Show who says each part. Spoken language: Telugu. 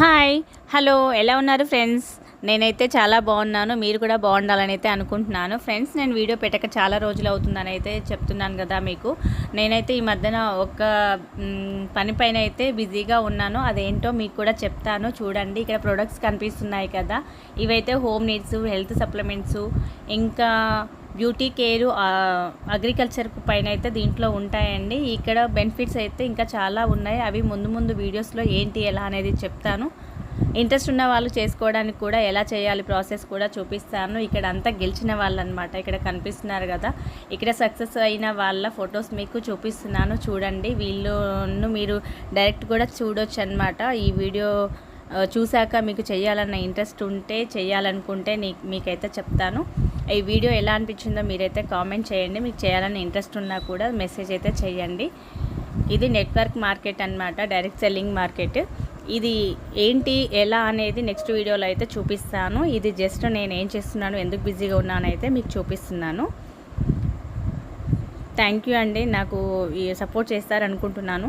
Speaker 1: హాయ్. హలో ఎలా ఉన్నారు ఫ్రెండ్స్? నేనైతే చాలా బాగున్నాను. మీరు కూడా బాగుండాలని అయితే అనుకుంటున్నాను. ఫ్రెండ్స్ నేను వీడియో పెట్టక చాలా రోజులు అవుతుందని అయితే చెప్తున్నాను కదా మీకు. నేనైతే ఈ మధ్యన ఒక పనిపైన అయితే బిజీగా ఉన్నాను. అదేంటో మీకు కూడా చెప్తాను. చూడండి ఇక్కడ ప్రొడక్ట్స్ కనిపిస్తున్నాయి కదా. ఇవైతే హోమ్ నీడ్స్ హెల్త్ సప్లిమెంట్స్ ఇంకా బ్యూటీ కేరు అగ్రికల్చర్ పైన అయితే దీంట్లో ఉంటాయండి. ఇక్కడ బెనిఫిట్స్ అయితే ఇంకా చాలా ఉన్నాయి. అవి ముందు ముందు వీడియోస్లో ఏంటి ఎలా అనేది చెప్తాను. ఇంట్రెస్ట్ ఉన్న వాళ్ళు చేసుకోవడానికి కూడా ఎలా చేయాలి ప్రాసెస్ కూడా చూపిస్తాను. ఇక్కడ అంతా గెలిచిన వాళ్ళు అనమాట ఇక్కడ కనిపిస్తున్నారు కదా. ఇక్కడ సక్సెస్ అయిన వాళ్ళ ఫొటోస్ మీకు చూపిస్తున్నాను. చూడండి వీళ్ళను మీరు డైరెక్ట్ కూడా చూడొచ్చు అనమాట ఈ వీడియో చూశాక మీకు చేయాలన్న ఇంట్రెస్ట్ ఉంటే చేయాలనుకుంటే నీ మీకైతే చెప్తాను. ఈ వీడియో ఎలా అనిపించిందో మీరైతే కామెంట్ చేయండి. మీకు చేయాలని ఇంట్రెస్ట్ ఉన్నా కూడా మెసేజ్ అయితే చేయండి. ఇది నెట్వర్క్ మార్కెట్ అన్నమాట డైరెక్ట్ సెల్లింగ్ మార్కెట్. ఇది ఏంటి ఎలా అనేది నెక్స్ట్ వీడియోలో అయితే చూపిస్తాను. ఇది జస్ట్ నేను ఏం చేస్తున్నాను ఎందుకు బిజీగా ఉన్నానైతే మీకు చూపిస్తున్నాను. థ్యాంక్ యూ అండి నాకు ఈ సపోర్ట్ చేస్తారనుకుంటున్నాను.